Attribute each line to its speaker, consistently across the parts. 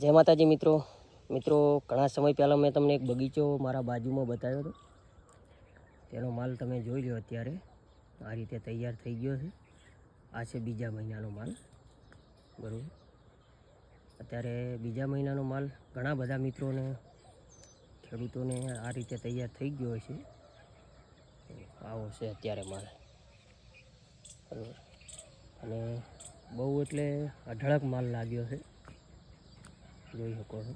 Speaker 1: જય માતાજી મિત્રો. મિત્રો, ઘણા સમય પહેલાં મેં તમને એક બગીચો મારા બાજુમાં બતાવ્યો હતો. તેનો માલ તમે જોઈ લો અત્યારે. આ રીતે તૈયાર થઈ ગયો છે. આ છે બીજા મહિનાનો માલ. બરાબર. અત્યારે બીજા મહિનાનો માલ ઘણા બધા મિત્રોને, ખેડૂતોને આ રીતે તૈયાર થઈ ગયો છે આવો છે અત્યારે માલ. બરાબર. અને બહુ એટલે અઢળક માલ લાગ્યો છે. જોઈ શકો છો.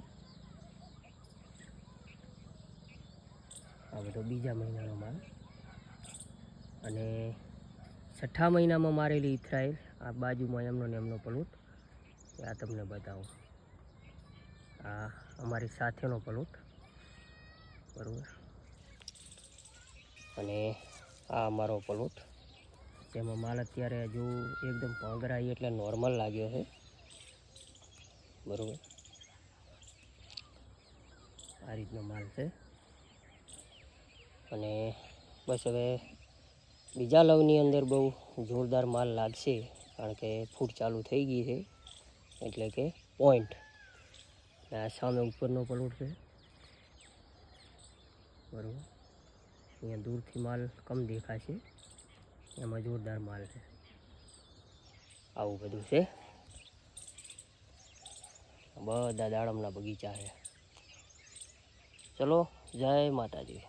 Speaker 1: આ બધો બીજા મહિનાનો માલ. અને છઠ્ઠા મહિનામાં મારેલી ઇથરાયલ આ બાજુમાં એમનો ને એમનો પ્લોટ. આ તમને બતાવું. આ અમારી સાથેનો પ્લોટ. બરાબર? અને આ અમારો પ્લોટ. જેમાં માલ અત્યારે હજુ એકદમ પાંગરાઈ એટલે નોર્મલ લાગ્યો છે. બરાબર? આ રીતનો માલ છે. અને બસ હવે બીજા લવની અંદર બહુ જોરદાર માલ લાગશે, કારણ કે ફૂટ ચાલુ થઈ ગઈ છે, એટલે કે પોઈન્ટ આ સામે ઉપરનો પલોટ છે. બરાબર. અહીંયા દૂરથી માલ કમ દેખાશે. એમાં જોરદાર માલ છે. આવું બધું છે. બધા દાડમના બગીચા છે. ચલો જય માતાજી.